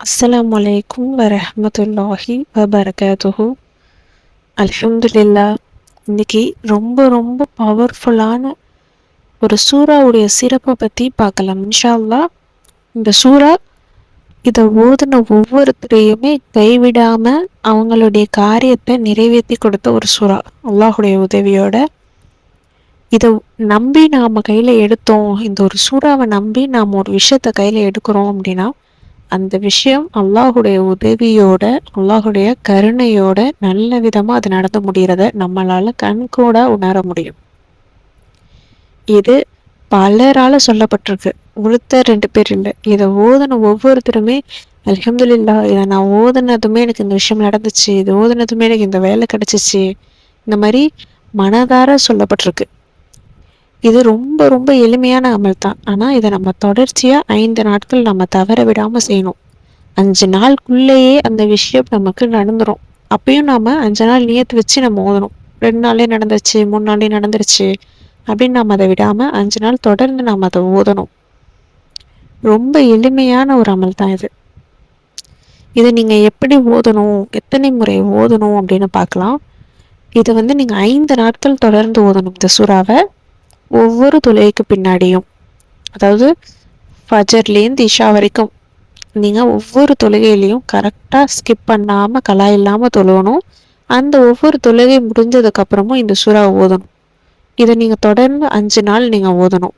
அஸ்லாம் வலைக்கும் வரமத்துல்லாஹி வபர்காத்துஹு அல்ஹம்துலில்லா இன்னைக்கு ரொம்ப ரொம்ப பவர்ஃபுல்லான ஒரு சூறாவுடைய சிறப்பை பற்றி பார்க்கலாம். இன்ஷால்லா அல்லாஹ் இந்த சூறா இதை ஓதுன ஒவ்வொருத்தரையுமே கைவிடாமல் அவங்களுடைய காரியத்தை நிறைவேற்றி கொடுத்த ஒரு சூறா. அல்லாஹுடைய உதவியோட. இதை நம்பி நாம் கையில் எடுத்தோம். இந்த ஒரு சூறாவை நம்பி நாம் ஒரு விஷயத்தை கையில் எடுக்கிறோம் அப்படின்னா அந்த விஷயம் அல்லாஹுடைய உதவியோட அல்லாஹுடைய கருணையோட நல்ல விதமாக அது நடந்து முடிகிறத நம்மளால் கண்கூட உணர முடியும். இது பலரால் சொல்லப்பட்டிருக்கு. ஒருத்தர் ரெண்டு பேர் இல்லை. இதை ஓதுன ஒவ்வொருத்தருமே அல்ஹம்துலில்லா இதை நான் ஓதுனதுமே எனக்கு இந்த விஷயம் நடந்துச்சு. இது ஓதுனதுமே எனக்கு இந்த வேலை கிடச்சிச்சு. இந்த மாதிரி மனதார சொல்லப்பட்டிருக்கு. இது ரொம்ப ரொம்ப எளிமையான அமல் தான். ஆனால் இதை நம்ம தொடர்ச்சியாக ஐந்து நாட்கள் நம்ம தவற விடாமல் செய்யணும். அஞ்சு நாளுக்குள்ளேயே அந்த விஷயம் நமக்கு நடந்துடும் அப்பயும் நாம் அஞ்சு நாள் நியத்து வச்சு நம்ம ஓதணும். ரெண்டு நாளே நடந்துச்சு மூணு நாளே நடந்துருச்சு அப்படின்னு நம்ம அதை விடாமல் அஞ்சு நாள் தொடர்ந்து நாம் அதை ஓதணும். ரொம்ப எளிமையான ஒரு அமல் தான் இது. இதை நீங்கள் எப்படி ஓதணும் எத்தனை முறை ஓதணும் அப்படின்னு பார்க்கலாம். இதை வந்து நீங்கள் ஐந்து நாட்கள் தொடர்ந்து ஓதணும் இந்த சுறாவை. ஒவ்வொரு தொழுகைக்கு பின்னாடியும் அதாவது ஃபஜர்லேருந்து இஷா வரைக்கும் நீங்கள் ஒவ்வொரு தொழுகையிலையும் கரெக்டாக ஸ்கிப் பண்ணாமல் கலா இல்லாமல் தொழுவணும் அந்த ஒவ்வொரு தொழுகை முடிஞ்சதுக்கப்புறமும் இந்த சூறாவை ஓதணும். இதை நீங்கள் தொடர்ந்து அஞ்சு நாள் நீங்கள் ஓதணும்.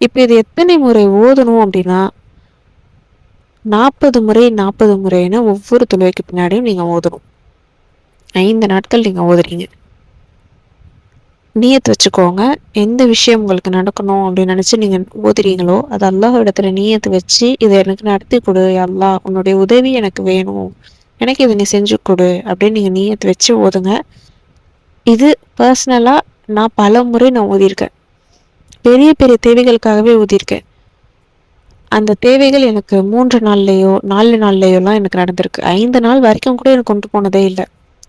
இப்போ இது எத்தனை முறை ஓதணும் அப்படின்னா நாற்பது முறை நாற்பது முறைன்னு ஒவ்வொரு தொழுகைக்கு பின்னாடியும் நீங்கள் ஓதணும். ஐந்து நாட்கள் நீங்கள் ஓதுறீங்க. நீயத்து வச்சுக்கோங்க. எந்த விஷயம் உங்களுக்கு நடக்கணும் அப்படின்னு நினச்சி நீங்கள் ஓதுறீங்களோ அது அல்லாஹ் இடத்துல நீயத்து வச்சு இதை எனக்கு நடத்தி கொடு அல்லாஹ் உன்னுடைய உதவி எனக்கு வேணும். எனக்கு இதை நீ செஞ்சு கொடு அப்படின்னு நீங்கள் நீயத்து வச்சு ஓதுங்க இது பர்சனலாக நான் பல முறை நான் ஓதியிருக்கேன் பெரிய பெரிய தேவைகளுக்காகவே ஊதியிருக்கேன். அந்த தேவைகள் எனக்கு மூன்று நாள்லேயோ நாலு நாள்லேயோலாம் எனக்கு நடந்திருக்கு. ஐந்து நாள் வரைக்கும் கூட எனக்கு கொண்டு போனதே இல்லை.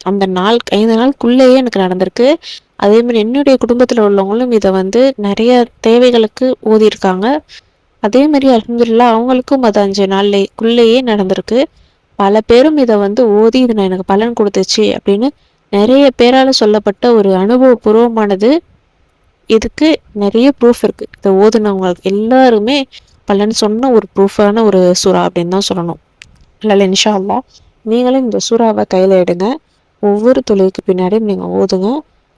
அந்த நாள் ஐந்து நாளுக்குள்ளேயே எனக்கு நடந்திருக்கு. அதே மாதிரி என்னுடைய குடும்பத்தில் உள்ளவங்களும் இதை வந்து நிறைய தேவைகளுக்கு ஓதியிருக்காங்க அதே மாதிரி அலமதுல்லா அவங்களுக்கும் அது அஞ்சு நாள்லேயே நடந்திருக்கு. பல பேரும் இதை வந்து ஓதி இது நான் எனக்கு பலன் கொடுத்துச்சு அப்படின்னு நிறைய பேரால் சொல்லப்பட்ட ஒரு அனுபவபூர்வமானது. இதுக்கு நிறைய ப்ரூஃப் இருக்குது இதை ஓதுனவங்களுக்கு எல்லாருமே பலன் சொன்ன ஒரு ப்ரூஃபான ஒரு சுறா அப்படின்னு தான் சொல்லணும். இல்லை இன்ஷா அல்லா நீங்களும் இந்த சூறாவை கையில் எடுங்க. ஒவ்வொரு தொழிலுக்கு பின்னாடியும் நீங்கள் ஓதுங்க.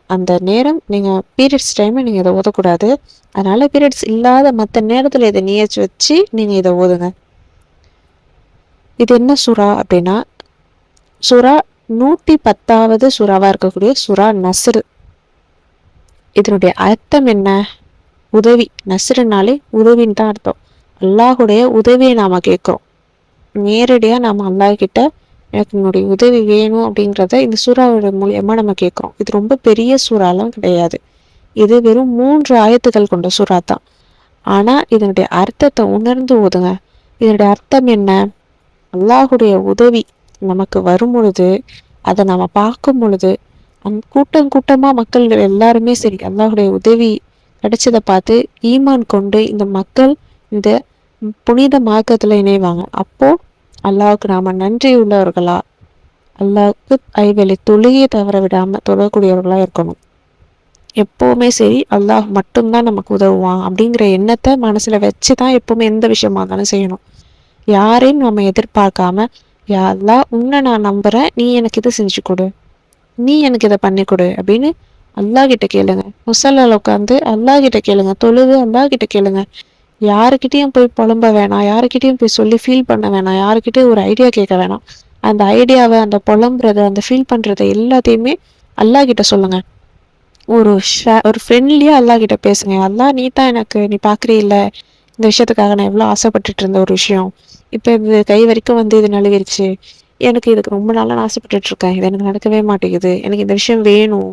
அந்த நேரம் நீங்கள் பீரியட்ஸ் டைமில் நீங்கள் இதை ஓதக்கூடாது. அதனால் பீரியட்ஸ் இல்லாத மற்ற நேரத்தில் இதை நியச்சு வச்சு நீங்கள் இதை ஓதுங்க. இது என்ன சுறா அப்படின்னா சுறா நூற்றி பத்தாவது சுறாவாக இருக்கக்கூடிய சுறா நசுரு இதனுடைய அர்த்தம் என்ன? உதவி. நசுருனாலே உதவின்னு தான் அர்த்தம். அல்லாஹுடைய உதவியை நாம் கேட்குறோம். நேரடியாக நாம் அல்லாஹ்கிட்ட எனக்கு என்னுடைய உதவி வேணும் அப்படின்றத இந்த சூறாவோட மூலியமாக நம்ம கேட்குறோம். இது ரொம்ப பெரிய சூறாலாம் கிடையாது. இது வெறும் மூன்று ஆயத்துக்கள் கொண்ட சூறா தான். ஆனால் இதனுடைய அர்த்தத்தை உணர்ந்து ஓதுங்க. இதனுடைய அர்த்தம் என்ன? அல்லாஹுடைய உதவி நமக்கு வரும் பொழுது அதை நம்ம பார்க்கும் பொழுது அந் கூட்டம் கூட்டமாக மக்கள் எல்லாருமே சரி அல்லாஹுடைய உதவி கிடைச்சதை பார்த்து ஈமான் கொண்டு இந்த மக்கள் இந்த புனித மார்க்கத்தில் இணைவாங்க. அப்போது அல்லாவுக்கு நாம் நன்றி உள்ளவர்களா? அல்லாவுக்கு ஐவேளை தொழுகையை தவற விடாமல் தொழக்கூடியவர்களாக இருக்கணும். எப்போவுமே சரி அல்லாஹ் மட்டும்தான் நமக்கு உதவுவான் அப்படிங்கிற எண்ணத்தை மனசில் வச்சு தான் எப்போவுமே எந்த விஷயமா இருந்தாலும் செய்யணும். யாரையும் நம்ம எதிர்பார்க்காம யாரெல்லாம் உன்னை நான் நம்புகிறேன் நீ எனக்கு இதை செஞ்சு கொடு. நீ எனக்கு இதை பண்ணி கொடு. அப்படின்னு அல்லாஹ் கிட்ட கேளுங்க. முசல்ல உட்காந்து அல்லாஹ் கிட்ட கேளுங்க. தொழுது அல்லாஹ் கிட்ட கேளுங்க. யாருக்கிட்டேயும் போய் புலம்ப வேணாம் யாருக்கிட்டேயும் போய் சொல்லி ஃபீல் பண்ண வேணாம் யாருக்கிட்டேயும் ஒரு ஐடியா கேட்க வேணாம். அந்த ஐடியாவை அந்த புலம்புறத அந்த ஃபீல் பண்ணுறத எல்லாத்தையுமே அல்லா கிட்ட சொல்லுங்க. ஒரு ஷே ஒரு ஃப்ரெண்ட்லியாக அல்லா கிட்ட பேசுங்க. அல்லா நீ தான் எனக்கு நீ பார்க்குறீ இல்லை இந்த விஷயத்துக்காக நான் எவ்வளோ ஆசைப்பட்டுட்டு இருந்த ஒரு விஷயம். இப்போ இது கை வரைக்கும் வந்து இது நழுவிருச்சு. எனக்கு இதுக்கு ரொம்ப நாளாக நான் ஆசைப்பட்டுட்டு இருக்கேன். இது எனக்கு நடக்கவே மாட்டேங்குது. எனக்கு இந்த விஷயம் வேணும்.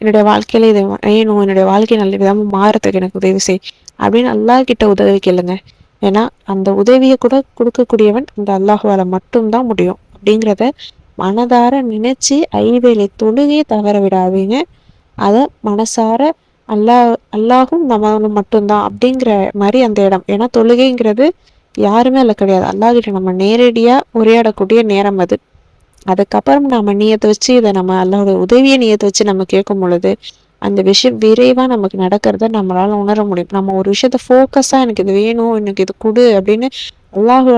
என்னுடைய வாழ்க்கையில இது வேணும். என்னுடைய வாழ்க்கை நல்ல விதமாக மாறத்துக்கு எனக்கு உதவி செய். அப்படின்னு அல்லா கிட்ட உதவி கேளுங்க. ஏன்னா அந்த உதவியை கூட கொடுக்கக்கூடியவன் இந்த அல்லாஹுவால மட்டும்தான் முடியும். அப்படிங்கிறத மனதார நினைச்சு ஐவேளை தொழுகையை தவற விடாதீங்க. அதை மனசார அல்லாஹ் அல்லாஹும் நம்ம மட்டும்தான் அப்படிங்கிற மாதிரி அந்த இடம். ஏன்னா தொழுகைங்கிறது யாருமே அதில் கிடையாது. அல்லாஹ்கிட்ட நம்ம நேரடியாக உரையாடக்கூடிய நேரம் அது. அதுக்கப்புறம் நம்ம நீயத்தை வச்சு இதை நம்ம அல்லாவோட உதவியை நீயத்தை வச்சு நம்ம கேட்கும் பொழுது அந்த விஷயம் விரைவாக நமக்கு நடக்கிறத நம்மளால உணர முடியும். நம்ம ஒரு விஷயத்த ஃபோக்கஸாக எனக்கு இது வேணும் எனக்கு இது கொடு அப்படின்னு அல்லாஹு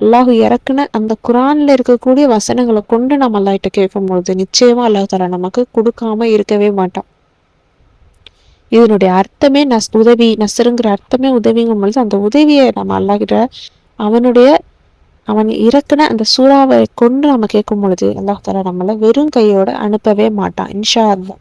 அல்லாஹு இறக்குன அந்த குரான்ல இருக்கக்கூடிய வசனங்களை கொண்டு நம்ம அல்லாஹ்கிட்ட கேட்கும்பொழுது நிச்சயமா அல்லாஹ் தலா நமக்கு கொடுக்காம இருக்கவே மாட்டான். இதனுடைய அர்த்தமே நஸ் உதவி நசருங்கிற அர்த்தமே உதவிங்கும் பொழுது அந்த உதவியை நம்ம அல்லாஹிட்ட அவனுடைய அவன் இறக்குன அந்த சூறாவை கொண்டு நம்ம கேட்கும் பொழுது அல்லாஹ் தலா நம்மளை வெறும் கையோட அனுப்பவே மாட்டான் இன்ஷா அல்லா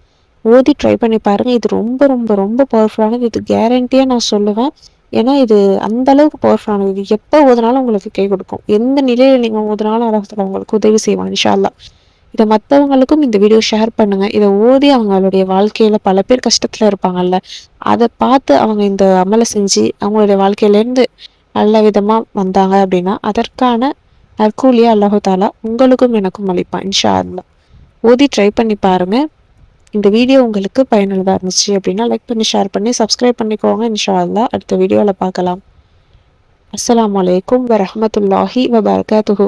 ஓதி ட்ரை பண்ணி பாருங்கள் இது ரொம்ப ரொம்ப ரொம்ப பவர்ஃபுல்லானது இது கேரண்டியாக நான் சொல்லுவேன். ஏன்னா இது அந்த அளவுக்கு பவர்ஃபுல்லானது இது எப்போ ஓதுனாலும் உங்களுக்கு கை கொடுக்கும். எந்த நிலையில் நீங்கள் ஓதுனாலும் அல்லாஹ் தாலா உங்களுக்கு உதவி செய்வான் இன்ஷா அல்லா இதை மற்றவங்களுக்கும் இந்த வீடியோ ஷேர் பண்ணுங்க. இதை ஓதி அவங்களுடைய வாழ்க்கையில பல பேர் கஷ்டத்துல இருப்பாங்கல்ல. அதை பார்த்து அவங்க இந்த அமலை செஞ்சு அவங்களுடைய வாழ்க்கையிலேருந்து நல்ல விதமா வந்தாங்க அப்படின்னா அதற்கான நற்கூலியா அல்லாஹு தாலா உங்களுக்கும் எனக்கும் அளிப்பான் இன்ஷா அல்லா ஓதி ட்ரை பண்ணி பாருங்க. இந்த வீடியோ உங்களுக்கு பயனுள்ளதாக இருந்துச்சு அப்படின்னா லைக் பண்ணி ஷேர் பண்ணி சப்ஸ்கிரைப் பண்ணிக்கோங்க. இன்ஷா அல்லா அடுத்த வீடியோவில் பார்க்கலாம். அஸ்லாம் அலைக்கும் வரமத்துல்லாஹி வபரகாத்துஹு.